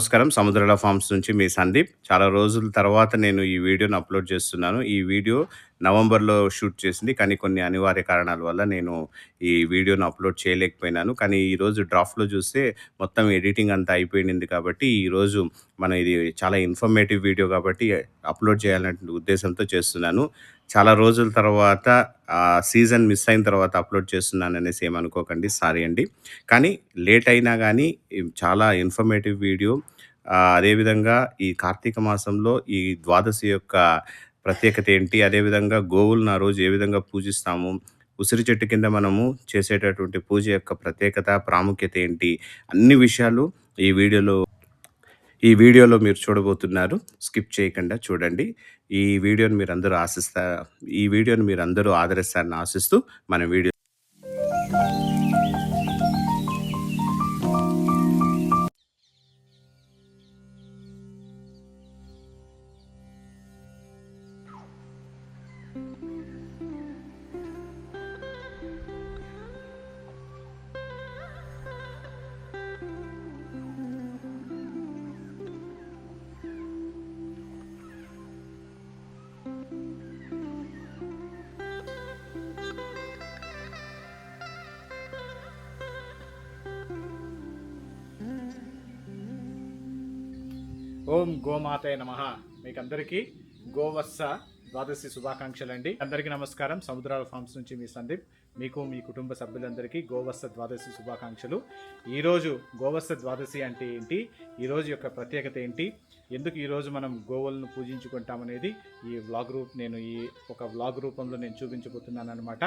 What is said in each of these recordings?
నమస్కారం. సముద్రాల ఫార్మ్స్ నుంచి మీ సందీప్. చాలా రోజుల తర్వాత నేను ఈ వీడియోను అప్లోడ్ చేస్తున్నాను. ఈ వీడియో నవంబర్లో షూట్ చేసింది. కానీ కొన్ని అనివార్య కారణాల వల్ల నేను ఈ వీడియోను అప్లోడ్ చేయలేకపోయినాను. కానీ ఈరోజు డ్రాఫ్ట్లో చూస్తే మొత్తం ఎడిటింగ్ అంతా అయిపోయింది కాబట్టి ఈరోజు మనం ఇది చాలా ఇన్ఫర్మేటివ్ వీడియో కాబట్టి అప్లోడ్ చేయాలనే ఉద్దేశంతో చేస్తున్నాను. చాలా రోజుల తర్వాత సీజన్ మిస్ అయిన తర్వాత అప్లోడ్ చేస్తున్నాను అనేసి ఏమనుకోకండి సారీ అండి. కానీ లేట్ అయినా కానీ చాలా ఇన్ఫర్మేటివ్ వీడియో. అదేవిధంగా ఈ కార్తీక మాసంలో ఈ ద్వాదశి యొక్క ప్రత్యేకత ఏంటి అదేవిధంగా గోవులను ఆ రోజు ఏ విధంగా పూజిస్తాము ఉసిరి చెట్టు కింద మనము చేసేటటువంటి పూజ యొక్క ప్రత్యేకత ప్రాముఖ్యత ఏంటి అన్ని విషయాలు ఈ వీడియోలో ఈ వీడియోలో మీరు చూడబోతున్నారు స్కిప్ చేయకుండా చూడండి. ఈ వీడియోని మీరు అందరూ ఆశిస్తా ఈ వీడియోని మీరు అందరూ ఆదరిస్తారని ఆశిస్తూ మన వీడియో ఓం గోమాతయ నమ. మీకు అందరికీ గోవత్స ద్వాదశి శుభాకాంక్షలు అండి అందరికీ నమస్కారం. సముద్రాల ఫార్మ్స్ నుంచి మీ సందీప్ మీకు మీ కుటుంబ సభ్యులందరికీ గోవత్స ద్వాదశి శుభాకాంక్షలు. ఈరోజు గోవత్స ద్వాదశి అంటే ఏంటి? ఈరోజు యొక్క ప్రత్యేకత ఏంటి? ఎందుకు ఈరోజు మనం గోవులను పూజించుకుంటామనేది ఈ వ్లాగ్ రూప్ నేను ఈ ఒక వ్లాగ్ రూపంలో నేను చూపించబోతున్నాను అనమాట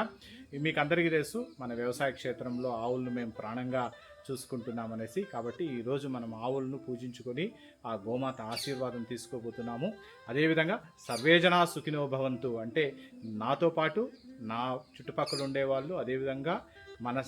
మీకు అందరికీ తెలుసు మన వ్యవసాయ క్షేత్రంలో ఆవులను మేము ప్రాణంగా చూసుకుంటున్నామనేసి కాబట్టి ఈరోజు మనం ఆవులను పూజించుకొని ఆ గోమాత ఆశీర్వాదం తీసుకోబోతున్నాము. అదేవిధంగా సర్వేజనా సుఖినో భవంతు అంటే నాతో పాటు నా చుట్టుపక్కల ఉండేవాళ్ళు అదేవిధంగా మన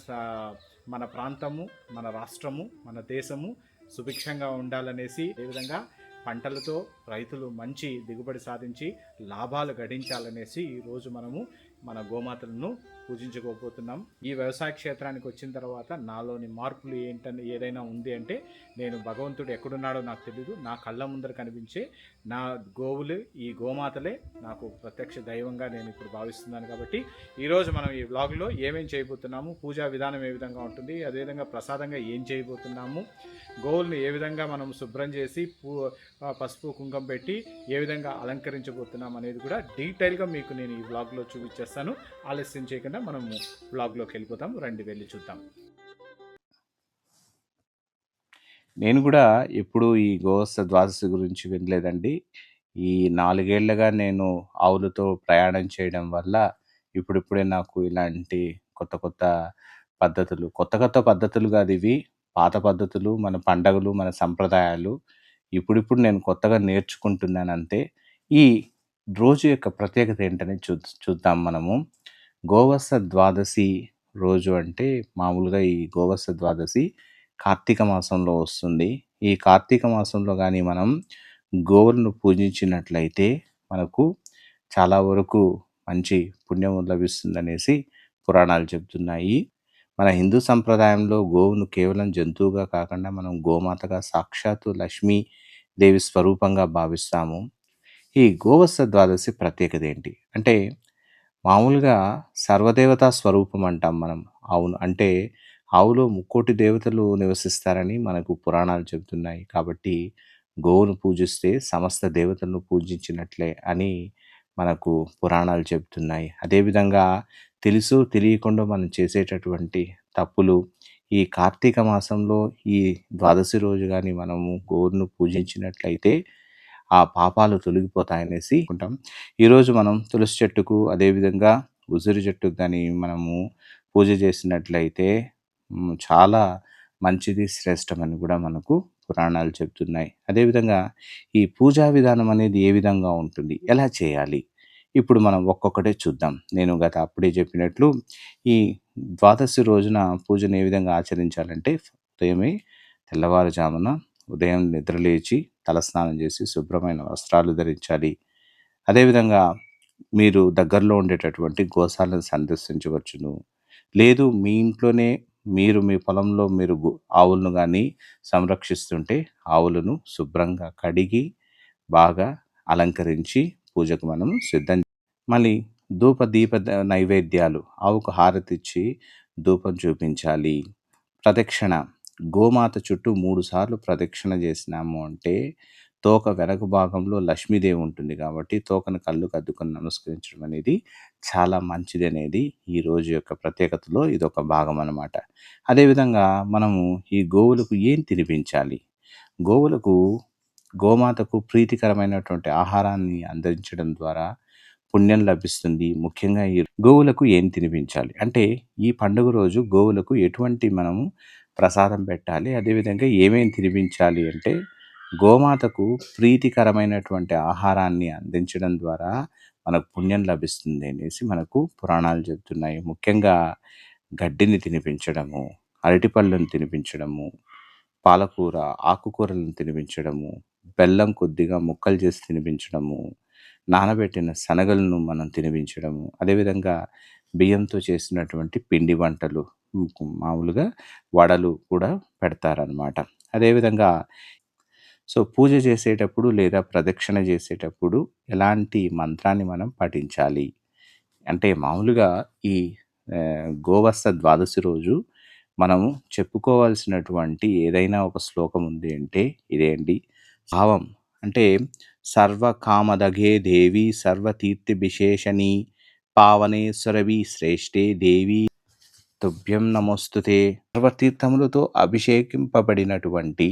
మన ప్రాంతము మన రాష్ట్రము మన దేశము సుభిక్షంగా ఉండాలనేసి అదేవిధంగా పంటలతో రైతులు మంచి దిగుబడి సాధించి లాభాలు గడించాలనేసి ఈరోజు మనము మన గోమాతలను పూజించుకోబోతున్నాం ఈ వ్యవసాయ క్షేత్రానికి వచ్చిన తర్వాత నాలోని మార్పులు ఏంటని ఏదైనా ఉంది అంటే నేను భగవంతుడు ఎక్కడున్నాడో నాకు తెలియదు నా కళ్ళ ముందర కనిపించే నా గోవులు ఈ గోమాతలే నాకు ప్రత్యక్ష దైవంగా నేను ఇప్పుడు భావిస్తున్నాను కాబట్టి ఈరోజు మనం ఈ వ్లాగ్లో ఏమేం చేయబోతున్నాము పూజా విధానం ఏ విధంగా ఉంటుంది అదేవిధంగా ప్రసాదంగా ఏం చేయబోతున్నాము గోవులను ఏ విధంగా మనం శుభ్రం చేసి పూ పసుపు కుంకం పెట్టి ఏ విధంగా అలంకరించబోతున్నాం అనేది కూడా డీటెయిల్గా మీకు నేను ఈ వ్లాగ్లో చూపించేస్తాను. ఆలస్యం చేయకుండా మనము బ్లాగ్లోకి వెళ్ళిపోతాం. రండి వెళ్ళి చూద్దాం. నేను కూడా ఎప్పుడు ఈ గోవస్థ ద్వాదశి గురించి వినలేదండి. ఈ నాలుగేళ్ళుగా నేను ఆవులతో ప్రయాణం చేయడం వల్ల ఇప్పుడిప్పుడే నాకు ఇలాంటి కొత్త కొత్త పద్ధతులు కొత్త కొత్త పద్ధతులు కాదు ఇవి. పాత పద్ధతులు మన పండగలు మన సంప్రదాయాలు ఇప్పుడిప్పుడు నేను కొత్తగా నేర్చుకుంటున్నాను అంతే ఈ రోజు యొక్క ప్రత్యేకత ఏంటని చూ చూద్దాం మనము. గోవత్స ద్వాదశి రోజు అంటే మామూలుగా ఈ గోవత్స ద్వాదశి కార్తీక మాసంలో వస్తుంది. ఈ కార్తీక మాసంలో కానీ మనం గోవులను పూజించినట్లయితే మనకు చాలా వరకు మంచి పుణ్యం లభిస్తుందనేసి పురాణాలు చెబుతున్నాయి మన హిందూ సంప్రదాయంలో గోవును కేవలం జంతువుగా కాకుండా మనం గోమాతగా సాక్షాత్తు లక్ష్మీ దేవి స్వరూపంగా భావిస్తాము. ఈ గోవత్స ద్వాదశి ప్రత్యేకత ఏంటి? అంటే మామూలుగా సర్వదేవతా స్వరూపం అంటాం మనం. అవును. అంటే ఆవులో ముక్కోటి దేవతలు నివసిస్తారని మనకు పురాణాలు చెబుతున్నాయి. కాబట్టి గోవును పూజిస్తే సమస్త దేవతలను పూజించినట్లే అని మనకు పురాణాలు చెబుతున్నాయి. అదేవిధంగా తెలుసు తెలియకుండా మనం చేసేటటువంటి తప్పులు ఈ కార్తీక మాసంలో ఈ ద్వాదశి రోజు కానీ మనము గోవును పూజించినట్లయితే ఆ పాపాలు తొలగిపోతాయనేసి ఉంటాం ఈరోజు మనం తులసి చెట్టుకు అదేవిధంగా ఉసిరి చెట్టుకు కానీ మనము పూజ చేసినట్లయితే చాలా మంచిది శ్రేష్టమని కూడా మనకు పురాణాలు చెప్తున్నాయి. అదేవిధంగా ఈ పూజా విధానం అనేది ఏ విధంగా ఉంటుంది ఎలా చేయాలి? ఇప్పుడు మనం ఒక్కొక్కటే చూద్దాం. నేను గత అప్పుడే చెప్పినట్లు ఈ ద్వాదశి రోజున పూజను ఏ విధంగా ఆచరించాలంటే ఉదయమే తెల్లవారుజామున ఉదయం నిద్రలేచి తలస్నానం చేసి శుభ్రమైన వస్త్రాలు ధరించాలి. అదేవిధంగా మీరు దగ్గరలో ఉండేటటువంటి గోశాలను సందర్శించవచ్చును లేదు మీ ఇంట్లోనే మీరు మీ పొలంలో మీరు ఆవులను కానీ సంరక్షిస్తుంటే ఆవులను శుభ్రంగా కడిగి, బాగా అలంకరించి పూజకు మనం సిద్ధం మళ్ళీ ధూప దీప నైవేద్యాలు ఆవుకు హారతిచ్చి ధూపం చూపించాలి. ప్రదక్షిణ గోమాత చుట్టూ మూడు సార్లు ప్రదక్షిణ చేసినాము అంటే తోక వెనక భాగంలో లక్ష్మీదేవి ఉంటుంది కాబట్టి తోకను కళ్ళు అద్దుకొని నమస్కరించడం అనేది చాలా మంచిది అనేది ఈ రోజు యొక్క ప్రత్యేకతలో ఇది ఒక భాగం అన్నమాట. అదేవిధంగా మనము ఈ గోవులకు ఏం తినిపించాలి? గోవులకు గోమాతకు ప్రీతికరమైనటువంటి ఆహారాన్ని అందించడం ద్వారా పుణ్యం లభిస్తుంది. ముఖ్యంగా ఈ గోవులకు ఏం తినిపించాలి? అంటే ఈ పండుగ రోజు గోవులకు ఎటువంటి మనము ప్రసాదం పెట్టాలి? అదేవిధంగా ఏమేమి తినిపించాలి అంటే గోమాతకు ప్రీతికరమైనటువంటి ఆహారాన్ని అందించడం ద్వారా మనకు పుణ్యం లభిస్తుంది అనేసి మనకు పురాణాలు చెప్తున్నాయి. ముఖ్యంగా గడ్డిని తినిపించడము, అరటిపళ్ళను తినిపించడము, పాలకూర, ఆకుకూరలను తినిపించడము, బెల్లం కొద్దిగా ముక్కలు చేసి తినిపించడము, నానబెట్టిన శనగలను మనం తినిపించడము, అదేవిధంగా బియ్యంతో చేసినటువంటి పిండి వంటలు మామూలుగా వడలు కూడా పెడతారనమాట. అదేవిధంగా సో, పూజ చేసేటప్పుడు లేదా ప్రదక్షిణ చేసేటప్పుడు ఎలాంటి మంత్రాన్ని మనం పఠించాలి? అంటే మామూలుగా ఈ ఆహ్, గోవత్స ద్వాదశి రోజు మనము చెప్పుకోవాల్సినటువంటి ఏదైనా ఒక శ్లోకం ఉంది అంటే ఇదే అండి. భావం అంటే సర్వకామదగే దేవి సర్వతీర్థి విశేషణి పావనేశ్వరవి శ్రేష్ఠే దేవి తుభ్యం నమోస్తుతే సర్వతీర్థములతో అభిషేకింపబడినటువంటి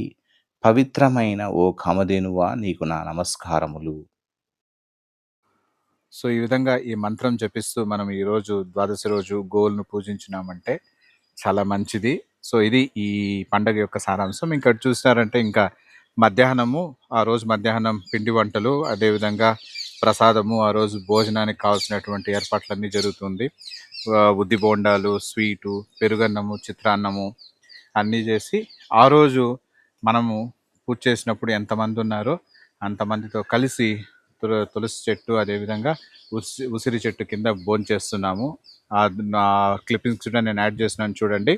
పవిత్రమైన ఓ కమదేనువా నీకు నా నమస్కారములు. సో, ఈ విధంగా ఈ మంత్రం జపిస్తూ మనం ఈరోజు ద్వాదశి రోజు గోల్ను పూజించినామంటే చాలా మంచిది. సో, ఇది ఈ పండగ యొక్క సారాంశం. ఇంకా చూసినారంటే ఇంకా మధ్యాహ్నము ఆ రోజు మధ్యాహ్నం పిండి వంటలు, అదేవిధంగా ప్రసాదము, ఆ రోజు భోజనానికి కావాల్సినటువంటి ఏర్పాట్లన్నీ జరుగుతుంది. ఉద్ది బోండాలు, స్వీటు, పెరుగన్నము, చిత్రాన్నము అన్నీ చేసి ఆ రోజు మనము పూజ చేసినప్పుడు ఎంతమంది ఉన్నారో అంతమందితో కలిసి తుల తులసి చెట్టు అదేవిధంగా ఉసి ఉసిరి చెట్టు కింద భోంచేస్తున్నాము. ఆ నా క్లిప్పింగ్స్ కూడా నేను యాడ్ చేసినాను చూడండి.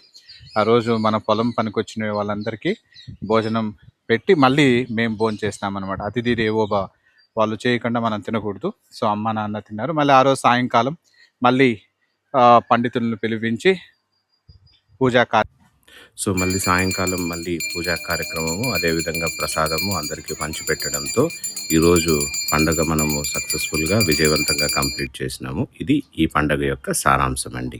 ఆ రోజు మన పొలం పనికొచ్చిన వాళ్ళందరికీ భోజనం పెట్టి మళ్ళీ మేము భోంచేస్తామనమాట. అతిథి దేవోబా వాళ్ళు చేయకుండా మనం తినకూడదు. సో, అమ్మ, నాన్న తిన్నారు. మళ్ళీ ఆ రోజు సాయంకాలం మళ్ళీ పండితులను పిలిపించి పూజా కార్య సో, మళ్ళీ సాయంకాలం మళ్ళీ పూజా కార్యక్రమము, అదేవిధంగా ప్రసాదము అందరికీ పంచిపెట్టడంతో ఈరోజు పండగ మనము సక్సెస్‌ఫుల్‌గా విజయవంతంగా కంప్లీట్ చేసినాము. ఇది ఈ పండగ యొక్క సారాంశం అండి.